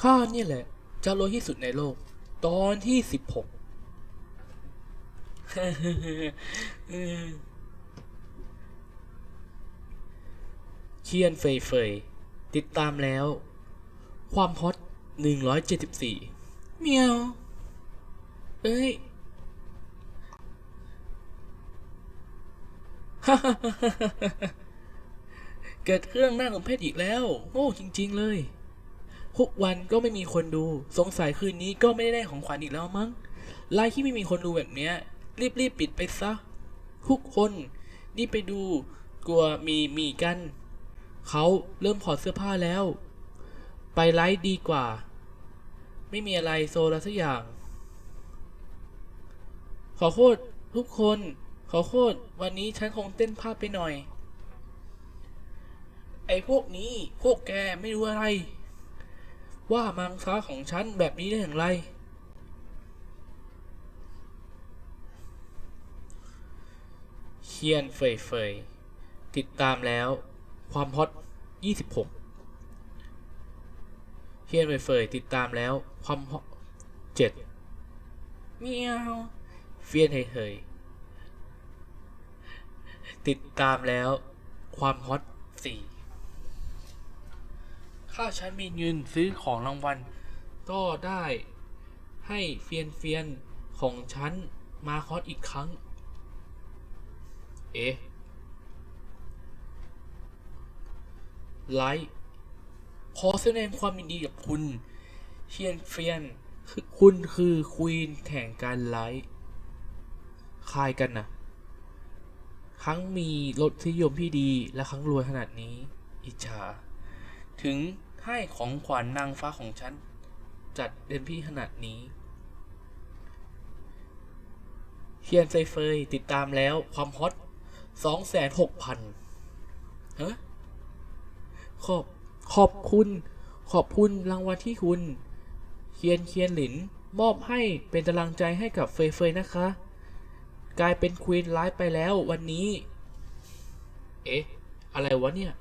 ข้าเนี่ยแหละเจ้ารวยที่สุดในโลก ตอนที่สิบหกเคียนเฟยเฟยติดตามแล้ว ความฮอตหนึ่งร้อยเจ็ดสิบสี่เมียว เอ้ยเกิดเรื่องน่าสมเพชอีกแล้ว โง่จริง ๆ เลย ทุกวันก็ไม่มีคนดู สงสัยคืนนี้ก็ไม่ได้ของขวัญอีกแล้วมั้งไลน์ที่ไม่มีคนดูแบบเนี้ยรีบๆปิดไปซะ ทุกคนนี่ไปดู กลัวมีมีกัน เขาเริ่มถอดเสื้อผ้าแล้ว ไปไลฟ์ดีกว่า ไม่มีอะไรโซลาสักอย่าง ขอโทษทุกคน ขอโทษวันนี้ฉันคงเต้นพลาดไปหน่อย ไอ้พวกนี้พวกแกไม่รู้อะไร ว่ามังค้าของฉันแบบนี้ได้อย่างไร เคียนเฟยเฟยติดตามแล้วความฮอต 26 เคียนเฟยเฟยติดตามแล้วความฮอต7เมียวเฟียนเฮยเฮยติดตามแล้วความฮอต4 ถ้าฉันมีเงินซื้อของรางวัล ก็ได้ให้เฟียนเฟียนของฉันมาฮอตอีกครั้ง เอ๊ะไลท์ขอแสดงความยินดีกับคุณเชียนเฟียนคือคุณคือควีนแห่งการไลท์คายกันนะครั้งมีรถนิยมที่ดีและครั้งรวยขนาดนี้ อิจฉา ถึง ให้ของขวัญนางฟ้าของฉัน จัดเด่นพี่ขนาดนี้เฮียนไซเฟยติดตามแล้วความฮอตสองแสนหกพันฮะขอบขอบคุณ ขอบคุณรางวัลที่คุณเคียนเคียนหลิน มอบให้เป็นกำลังใจให้กับเฟยเฟยนะคะ กลายเป็นควีนไลฟ์ไปแล้ววันนี้ เอ๊ะ อะไรวะเนี่ย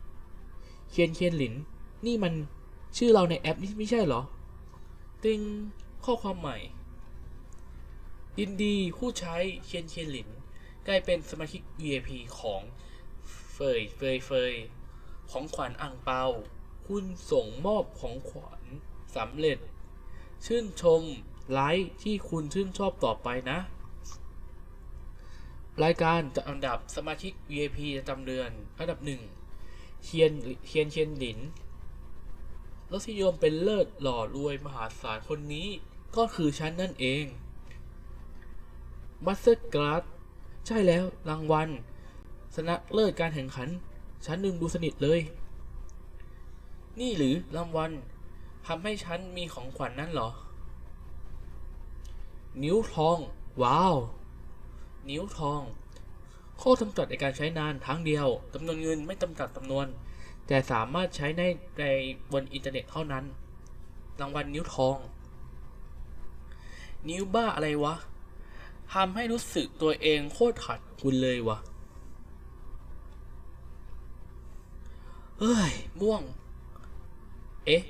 เคียนเคียนหลิน นี่มันชื่อเราในแอปนี่ไม่ใช่เหรอ ติงข้อความใหม่ ยินดีผู้ใช้เคียนเคียนหลินกลายเป็นสมาชิก VIP ของเฟยเฟยเฟยของขวัญอ่างเปา คุณส่งมอบของขวัญสำเร็จ ชื่นชมไลค์ที่คุณชื่นชอบต่อไปนะ รายการจะอันดับสมาชิก VIP ประจำเดือน อันดับหนึ่งเคียนเคียนเคียนหลิน รสนิยมเป็นเลิศหล่อรวยมหาศาลคนนี้ก็คือฉันนั่นเองมัสเตอร์ก s าใช่แล้วรางวัลชนะเลิศการแข่งขัน ฉันลืมดูสนิทเลย นี่หรือรางวัลทำให้ฉันมีของขวัญนนั่นเหรอ นิ้วทอง ว้าว นิ้วทอง ข้อจำกัดในการใช้นานครั้งเดียวจำนวนเงินไม่จำกัดจำนวน แต่สามารถใช้ในในบนอินเทอร์เน็ตเท่านั้น รางวัลนิ้วทอง นิ้วบ้าอะไรวะทำให้รู้สึกตัวเองโคตรขัดคุณเลยวะเฮ้ยม่วง เอ๊ะ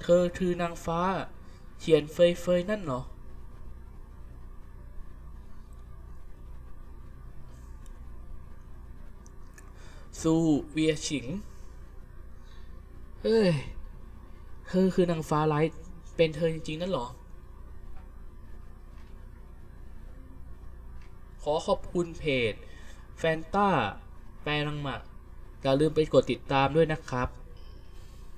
เธอคือนางฟ้าเขียนเฟยเฟยนั่นเหรอ ซูเวียฉิง เฮ้ย เธอคือนางฟ้าไลท์เป็นเธอจริงๆ นั่นหรอ ขอขอบคุณเพจ แฟนต้า แปลรังหมักอย่าลืมไปกดติดตามด้วยนะครับ